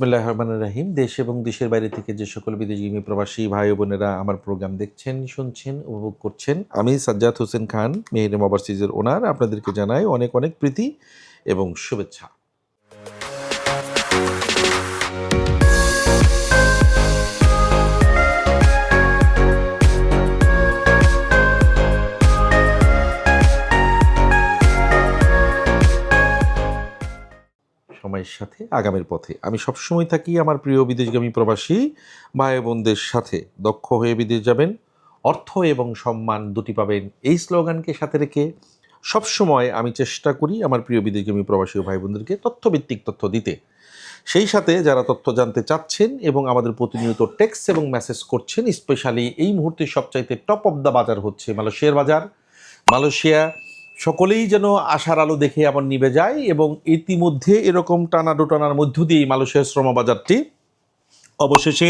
বিসমিল্লাহির রহমান রাহিম। দেশ এবং দেশের বাইরে থেকে যে সকল বিদেশগামী প্রবাসী ভাই বোনেরা আমার প্রোগ্রাম দেখছেন, শুনছেন, উপভোগ করছেন, আমি সাজ্জাদ হোসেন খান, মেহরিম ওভারসিজের ওনার। আপনাদেরকে জানাই অনেক অনেক প্রীতি এবং শুভেচ্ছা। সময়ের সাথে, আগামীর পথে। আমি সবসময় থাকি আমার প্রিয় বিদেশগামী প্রবাসী ভাই বোনদের সাথে। দক্ষ হয়ে বিদেশ যাবেন, অর্থ এবং সম্মান দুটি পাবেন এই স্লোগানকে সাথে রেখে সবসময় আমি চেষ্টা করি আমার প্রিয় বিদেশগামী প্রবাসী ও ভাই বোনদেরকে তথ্যভিত্তিক তথ্য দিতে। সেই সাথে যারা তথ্য জানতে চাচ্ছেন এবং আমাদের প্রতিনিয়ত টেক্সট এবং মেসেজ করছেন, স্পেশালি এই মুহূর্তে সবচাইতে টপ অফ দ্য বাজার হচ্ছে মালয়েশিয়ার বাজার। মালয়েশিয়া সকলেই যেন আশার আলো দেখে আবার নিবে যায় এবং ইতিমধ্যে এরকম টানা ডোটানার মধ্য দিয়ে মালয়েশিয়ার শ্রমবাজারটি অবশেষে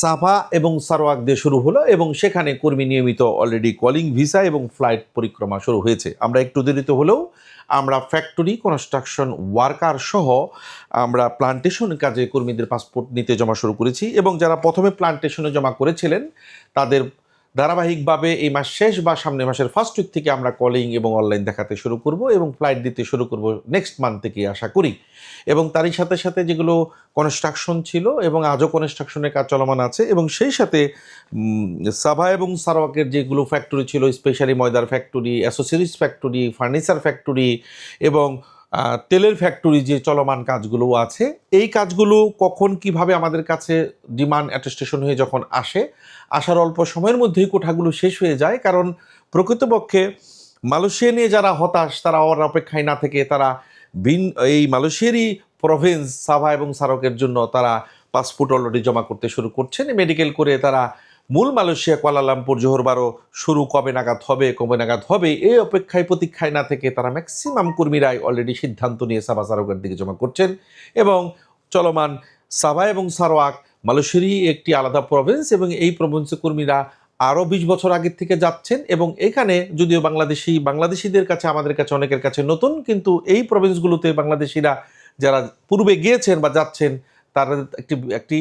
সাফা এবং সারোয়াক দিয়ে শুরু হলো এবং সেখানে কর্মী নিয়মিত অলরেডি কলিং ভিসা এবং ফ্লাইট পরিক্রমা শুরু হয়েছে। আমরা একটু দেরিতে হলেও আমরা ফ্যাক্টরি কনস্ট্রাকশন ওয়ার্কার সহ আমরা প্লান্টেশন কাজে কর্মীদের পাসপোর্ট নিতে জমা শুরু করেছি এবং যারা প্রথমে প্লান্টেশনে জমা করেছিলেন, তাদের ধারাবাহিকভাবে এই মাস শেষ বা সামনে মাসের ফার্স্ট উইক থেকে আমরা কলিং এবং অনলাইন দেখাতে শুরু করব এবং ফ্লাইট দিতে শুরু করব নেক্সট মান্থ থেকে আশা করি। এবং তারই সাথে সাথে যেগুলো কনস্ট্রাকশন ছিল এবং আজও কনস্ট্রাকশনের কাজ চলমান আছে এবং সেই সাথে সাভা এবং সারওয়াকের যেগুলো ফ্যাক্টরি ছিল স্পেশালি ময়দার ফ্যাক্টরি অ্যাসোসিয়ারিজ ফ্যাক্টরি ফার্নিচার ফ্যাক্টরি এবং তেলের ফ্যাক্টরি যে চলমান কাজগুলো আছে, এই কাজগুলো কখন কীভাবে আমাদের কাছে ডিমান্ড অ্যাটেস্টেশন হয়ে যখন আসে, আসার অল্প সময়ের মধ্যেই কোঠাগুলো শেষ হয়ে যায়। কারণ প্রকৃতপক্ষে মালয়েশিয়া নিয়ে যারা হতাশ, তারা আর অপেক্ষায় না থেকে তারা বিন, এই মালয়েশিয়ারই প্রভিন্স সাভা এবং সারকের জন্য তারা পাসপোর্ট অলরেডি জমা করতে শুরু করছেন। মেডিকেল করে তারা মূল মালয়েশিয়া, কুয়ালালামপুর, জোহরবারও শুরু কবে নাগাদ হবে, কবে নাগাদ হবে এই অপেক্ষায় প্রতীক্ষায় না থেকে তারা ম্যাক্সিমাম কর্মীরাই অলরেডি সিদ্ধান্ত নিয়ে সাবা সারকের দিকে জমা করছেন এবং চলমান সাবা এবং সারোয়াক মালয়েশিয়ারই একটি আলাদা প্রভিন্স এবং এই প্রভিন্সের কর্মীরা আরও বিশ বছর আগের থেকে যাচ্ছেন এবং এখানে যদিও বাংলাদেশি, বাংলাদেশিদের কাছে, আমাদের কাছে, অনেকের কাছে নতুন, কিন্তু এই প্রভিন্সগুলোতে বাংলাদেশিরা যারা পূর্বে গিয়েছেন বা যাচ্ছেন, তারা একটি একটি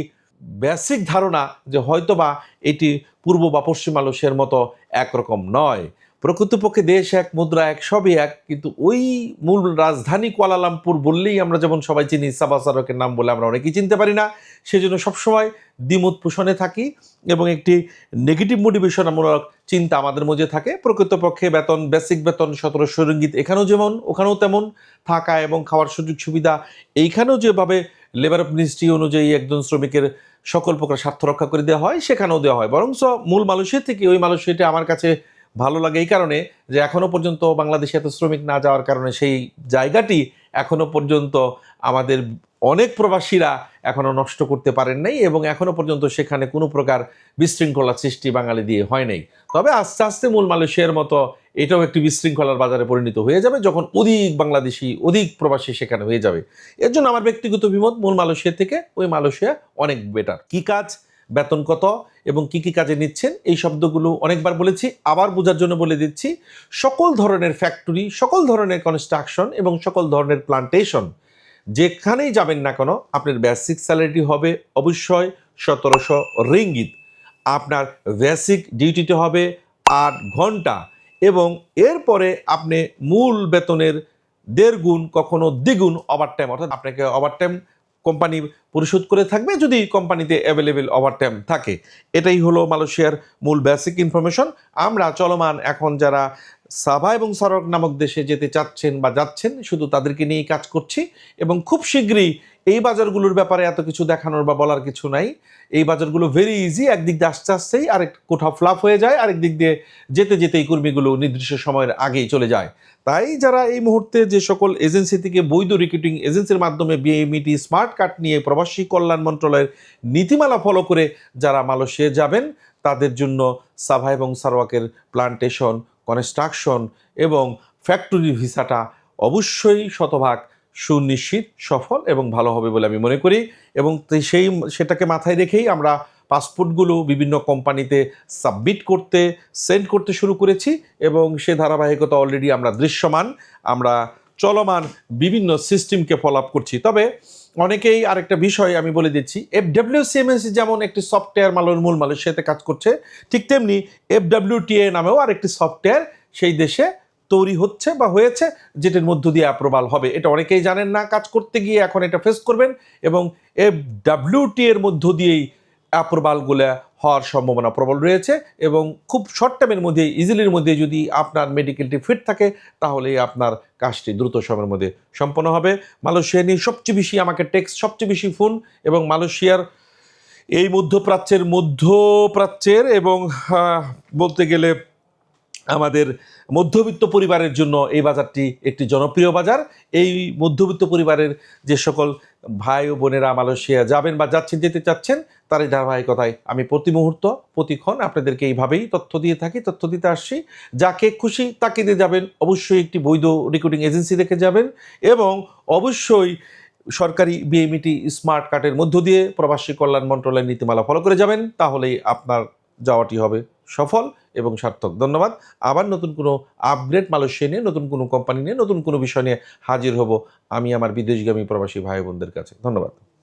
বেসিক ধারণা যে হয়তোবা এটি পূর্ব বা পশ্চিম মালয়েশিয়ার মতো একরকম নয়। প্রকৃতপক্ষে দেশ এক, মুদ্রা এক, সবই এক, কিন্তু ওই মূল রাজধানী কুয়ালালামপুর বললেই আমরা যেমন সবাই চিনি সাবাসারকের নাম বলে আমরা অনেকেই চিনতে পারি না, সেজন্য সবসময় দ্বিমত পোষণে থাকি এবং একটি নেগেটিভ মোটিভেশনমূলক চিন্তা আমাদের মধ্যে থাকে। প্রকৃতপক্ষে বেতন বেসিক বেতন, সতেরোশো রঙ্গিত এখানেও যেমন, ওখানেও তেমন থাকা এবং খাওয়ার সুযোগ সুবিধা এইখানেও যেভাবে লেবার অফ মিনিস্ট্রি অনুযায়ী একজন শ্রমিকের সকল প্রকার স্বার্থ রক্ষা করে দেওয়া হয়, সেখানেও দেওয়া হয়। বরং মূল মালয়েশিয়া থেকে ওই মালয়েশিয়াটা আমার কাছে ভালো লাগে এই কারণে যে এখনও পর্যন্ত বাংলাদেশে এত শ্রমিক না যাওয়ার কারণে সেই জায়গাটি এখনও পর্যন্ত আমাদের অনেক প্রবাসীরা এখনও নষ্ট করতে পারেন নাই এবং এখনও পর্যন্ত সেখানে কোনো প্রকার বিশৃঙ্খলা সৃষ্টি বাঙালি দিয়ে হয় নাই। তবে আস্তে আস্তে মূল মালয়েশিয়ার মতো এটাও একটি বিশৃঙ্খলার বাজারে পরিণত হয়ে যাবে যখন অধিক বাংলাদেশি, অধিক প্রবাসী সেখানে হয়ে যাবে। এর জন্য আমার ব্যক্তিগত বিমত, মূল মালয়েশিয়া থেকে ওই মালয়েশিয়া অনেক বেটার কি কাজ, বেতন কত এবং কি কি কাজে নিচ্ছেন, এই শব্দগুলো অনেকবার বলেছি, আবার বোঝার জন্য বলে দিচ্ছি, সকল ধরনের ফ্যাক্টরি সকল ধরনের কনস্ট্রাকশন এবং সকল ধরনের প্লান্টেশন যেখানেই যাবেন না কেন, আপনার বেসিক স্যালারি হবে অবশ্যই সতেরোশো রিঙ্গিত। আপনার বেসিক ডিউটিতে হবে আট ঘণ্টা। এবং এরপরে আপনি মূল বেতনের দেড় গুণ, কখনো দ্বিগুণ ওভারটাইম অর্থাৎ আপনাকে ওভারটাইম কোম্পানি পরিশোধ করে থাকবে যদি কোম্পানিতে অ্যাভেলেবেল ওভারটাইম থাকে। এটাই হলো মালয়েশিয়ার মূল বেসিক ইনফরমেশন আমরা চলমান এখন যারা সাভা এবং সারক নামক দেশে যেতে চাচ্ছেন বা যাচ্ছেন, শুধু তাদেরকে নিয়েই কাজ করছি এবং খুব শীঘ্রই এই বাজারগুলোর ব্যাপারে এত কিছু দেখানোর বা বলার কিছু নাই। এই বাজারগুলো ভেরি ইজি একদিক দিয়ে আস্তে আস্তেই আরেক কোথাও ফ্লাপ হয়ে যায়, আরেক দিক দিয়ে যেতে যেতেই কর্মীগুলো নির্দিষ্ট সময়ের আগেই চলে যায়। তাই যারা এই মুহূর্তে যে সকল এজেন্সি থেকে বৈধ রিক্রুটিং এজেন্সির মাধ্যমে বিএমইটি স্মার্ট কার্ড নিয়ে প্রবাসী কল্যাণ মন্ত্রণালয়ের নীতিমালা ফলো করে যারা মালয়েশিয়া যাবেন, তাদের জন্য সাভা এবং সারওয়াকের প্লান্টেশন কনস্ট্রাকশন এবং ফ্যাক্টরি ভিসাটা অবশ্যই শতভাগ সুনিশ্চিত, সফল এবং ভালো হবে বলে আমি মনে করি এবং সেই সেটাকে মাথায় রেখেই আমরা পাসপোর্টগুলো বিভিন্ন কোম্পানিতে সাবমিট করতে, সেন্ড করতে শুরু করেছি এবং সে ধারাবাহিকতা অলরেডি আমরা দৃশ্যমান, আমরা চলমান বিভিন্ন সিস্টেমকে ফলো আপ করছি। তবে অনেকেই আরেকটা বিষয় আমি বলে দিচ্ছি এফ ডাব্লিউ সিএমএসি যেমন একটি সফটওয়্যার মালয়ের মূল মালয়েশিয়াতে কাজ করছে, ঠিক তেমনি এফ ডাব্লিউটিএ নামেও আরেকটি সফটওয়্যার সেই দেশে তৈরি হচ্ছে বা হয়েছে, যেটার মধ্য দিয়ে অ্যাপ্রুভাল হবে। এটা অনেকেই জানেন না, কাজ করতে গিয়ে এখন এটা ফেস করবেন এবং এফ ডাব্লিউটি এর মধ্য দিয়েই অ্যাপ্রুভালগুলো হওয়ার সম্ভাবনা প্রবল রয়েছে এবং খুব শর্ট টাইমের মধ্যে ইজিলির মধ্যে যদি আপনার মেডিকেলটি ফিট থাকে, তাহলে আপনার কাজটি দ্রুত সময়ের মধ্যে সম্পন্ন হবে। মালয়েশিয়া নিয়ে সবচেয়ে বেশি আমাকে টেক্সট সবচেয়ে বেশি ফোন এবং মালয়েশিয়ার এই মধ্যপ্রাচ্যের মধ্যপ্রাচ্যের এবং বলতে গেলে আমাদের মধ্যবিত্ত পরিবারের জন্য এই বাজারটি একটি জনপ্রিয় বাজার। এই মধ্যবিত্ত পরিবারের যে সকল ভাই ও বোনেরা মালয়েশিয়া যাবেন বা যাচ্ছেন, যেতে চাচ্ছেন তার এই ধারাবাহিকতায় আমি প্রতি মুহূর্ত প্রতিক্ষণ আপনাদেরকে এইভাবেই তথ্য দিয়ে থাকি, তথ্য দিতে আসছি। যাকে খুশি তাকে দিয়ে যাবেন, অবশ্যই একটি বৈধ রিক্রুটিং এজেন্সি দেখে যাবেন এবং অবশ্যই সরকারি বিএমইটি স্মার্ট কার্ডের মধ্য দিয়ে প্রবাসী কল্যাণ মন্ত্রণালয়ের নীতিমালা ফলো করে যাবেন, তাহলেই আপনার যাওয়াটি হবে সফল। এবং সার্থক। ধন্যবাদ। আবার নতুন কোনো আপগ্রেড মালয়েশিয়া নিয়ে, নতুন কোনো কোম্পানি নিয়ে, নতুন কোনো বিষয় নিয়ে হাজির হব আমি আমার বিদেশগামী প্রবাসী ভাই বোনদের কাছে। ধন্যবাদ।